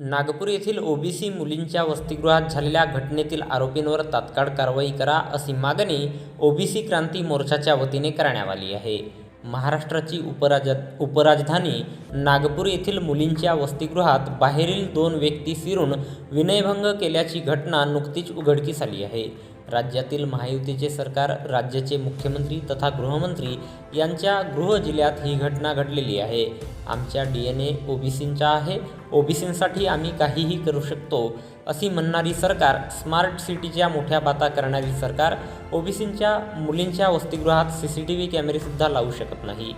नागपूर येथील ओबीसी मुलींच्या वसतिगृहात झालेल्या घटनेतील आरोपींवर तात्काळ कारवाई करा अशी मागणी ओबीसी क्रांती मोर्चाच्या वतीने करण्यात आली आहे. महाराष्ट्राची उपराज उपराजधानी नागपूर येथील मुलींच्या वसतिगृहात बाहेरील दोन व्यक्ती फिरून विनयभंग केल्याची घटना नुकतीच उघडकीस आली आहे. राज्यातील महायुतीचे सरकार राज्याचे मुख्यमंत्री तथा गृहमंत्री यांच्या गृह जिल्ह्यात ही घटना घडलेली आहे. आमच्या डी एन ए ओबीसींचा आहे. ओबीसींसाठी आम्ही काहीही करू शकतो अशी म्हणणारी सरकार स्मार्ट सिटीच्या मोठ्या बाता करणारी सरकार ओबीसींच्या मुलींच्या वसतिगृहात सी सी टी व्ही कॅमेरेसुद्धा लावू शकत नाही.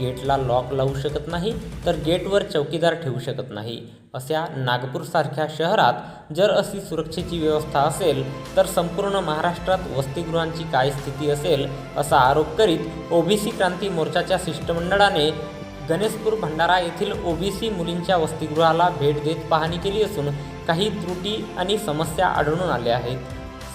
गेटला लॉक लावू शकत नाही तर गेटवर चौकीदार ठेवू शकत नाही. अशा नागपूरसारख्या शहरात जर अशी सुरक्षेची व्यवस्था असेल तर संपूर्ण महाराष्ट्रात वसतिगृहांची काय स्थिती असेल असा आरोप करीत ओबीसी क्रांती मोर्चाच्या शिष्टमंडळाने गणेशपूर भंडारा येथील ओबीसी मुलींच्या वसतिगृहाला भेट देत पाहणी केली असून काही त्रुटी आणि समस्या आढळून आल्या आहेत.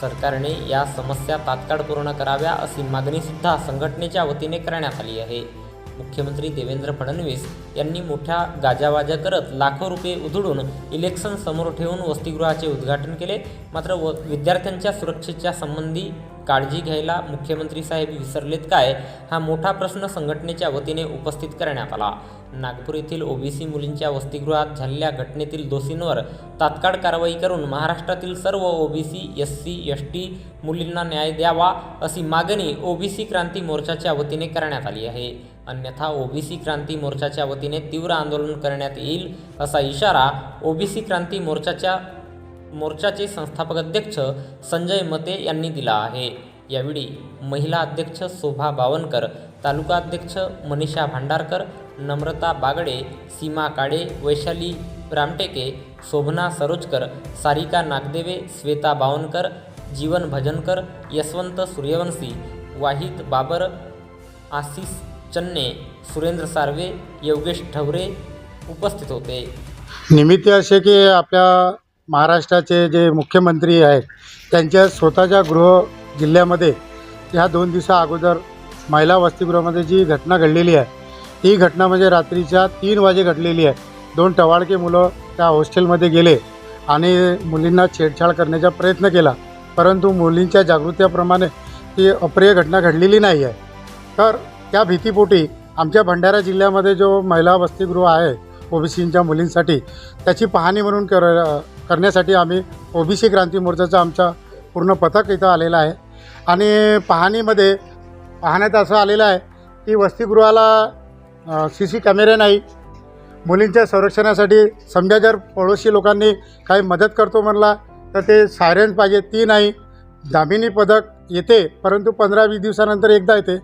सरकारने या समस्या तात्काळ पूर्ण कराव्या अशी मागणीसुद्धा संघटनेच्या वतीने करण्यात आली आहे. मुख्यमंत्री देवेंद्र फडणवीस यांनी मोठ्या गाजावाजा करत लाखो रुपये उधळून इलेक्शन समोर ठेवून वसतिगृहाचे उद्घाटन केले. मात्र व विद्यार्थ्यांच्या सुरक्षेच्या संबंधी काळजी घ्यायला मुख्यमंत्री साहेब विसरलेत काय हा मोठा प्रश्न संघटनेच्या वतीने उपस्थित करण्यात आला. नागपूर येथील ओबीसी मुलींच्या वसतिगृहात झालेल्या घटनेतील दोषींवर तात्काळ कारवाई करून महाराष्ट्रातील सर्व OBC S C S T मुलींना न्याय द्यावा अशी मागणी ओबीसी क्रांती मोर्चाच्या वतीने करण्यात आली आहे. अन्यथा ओबीसी क्रांती मोर्चाच्या वतीने तीव्र आंदोलन करण्यात येईल असा इशारा ओबीसी क्रांती मोर्चाच्या मोर्चाचे संस्थापक अध्यक्ष संजय मते यांनी दिला आहे. यावेळी महिला अध्यक्ष शोभा बावनकर तालुका अध्यक्ष मनीषा भांडारकर नम्रता बागडे सीमा काळे वैशाली रामटेके शोभना सरोजकर सारिका नागदेवे श्वेता बावनकर जीवन भजनकर यशवंत सूर्यवंशी वाहिद बाबर आशिष चन्ने सुरेंद्र सार्वे योगेश ठवरे उपस्थित होते. निमित्त असे की आपल्या महाराष्ट्राचे जे मुख्यमंत्री आहेत त्यांच्या स्वतःच्या गृह जिल्ह्यामध्ये ह्या दोन दिवसा अगोदर महिला वसतिगृहामध्ये जी घटना घडलेली आहे ती घटना म्हणजे रात्रीच्या तीन वाजे घडलेली आहे. दोन टवाळके मुलं त्या हॉस्टेलमध्ये गेले आणि मुलींना छेडछाड करण्याचा प्रयत्न केला. परंतु मुलींच्या जागृत्याप्रमाणे ती अप्रिय घटना घडलेली नाही आहे. तर त्या भीतीपोटी आमच्या भंडारा जिल्ह्यामध्ये जो महिला वसतिगृह आहे ओबीसींच्या मुलींसाठी त्याची पाहणी म्हणून कर करण्यासाठी आम्ही ओबीसी क्रांती मोर्चाचं आमचा पूर्ण पथक इथं आलेलं आहे. आणि पाहणीमध्ये पाहण्यात असं आलेलं आहे की वसतिगृहाला सी सी कॅमेरे नाही. मुलींच्या संरक्षणासाठी समजा जर पडोशी लोकांनी काही मदत करतो म्हणला तर ते सायरन पाहिजे ती नाही. दामिनी पदक येते परंतु पंधरा वीस दिवसानंतर एकदा येते.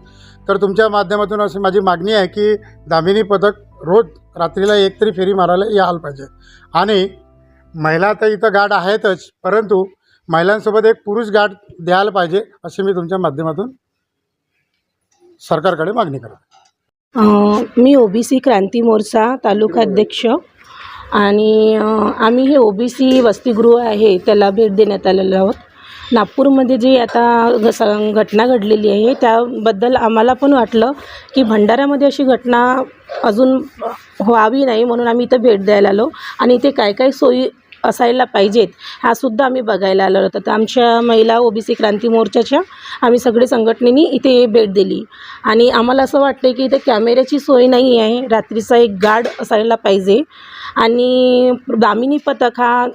तर तुमच्या माध्यमातून अशी माझी मागणी आहे की दामिनी पदक रोज रात्रीला एक तरी फेरी मारायला यायला पाहिजे. आणि महिला तर इथं गार्ड आहेतच परंतु महिलांसोबत एक पुरुष गार्ड द्यायला पाहिजे अशी मी तुमच्या माध्यमातून सरकारकडे मागणी करतो मी ओबीसी क्रांती मोर्चा तालुका अध्यक्ष आणि आम्ही हे ओबीसी वसतिगृह आहे त्याला भेट देण्यात आलेलो आहोत. नागपूरमध्ये जी आता घस घटना घडलेली आहे त्याबद्दल आम्हाला पण वाटलं की भंडाऱ्यामध्ये अशी घटना अजून व्हावी नाही म्हणून आम्ही इथं भेट द्यायला आलो. आणि इथे काय काय सोयी असायला पाहिजेत ह्यासुद्धा आम्ही बघायला आलो. होतो तर आमच्या महिला ओबीसी क्रांती मोर्चाच्या आम्ही सगळे संघटनेनी इथे भेट दिली. आणि आम्हाला असं वाटतं की इथे कॅमेऱ्याची सोय नाही आहे रात्रीचा एक गार्ड असायला पाहिजे. आणि दामिनी पथक हा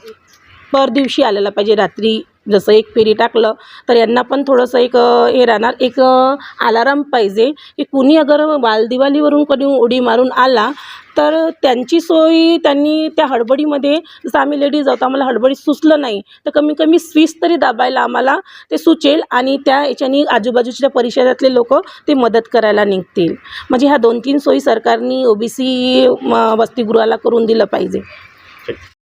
पर दिवशी आलेला पाहिजे. रात्री जसं एक फेरी टाकलं तर यांना पण थोडंसं एक हे राहणार. एक अलाराम पाहिजे की कुणी अगर बालदिवालीवरून कोणी उडी मारून आला तर त्यांची सोय त्यांनी त्या हडबडीमध्ये जसं आम्ही लेडीज आहोत आम्हाला हडबडीत सुचलं नाही तर कमी कमी स्विच तरी दाबायला आम्हाला ते सुचेल आणि त्या याच्यानी आजूबाजूच्या परिसरातले लोक ते मदत करायला निघतील. म्हणजे ह्या दोन तीन सोयी सरकारने ओबीसी वसतिगृहाला करून दिलं पाहिजे.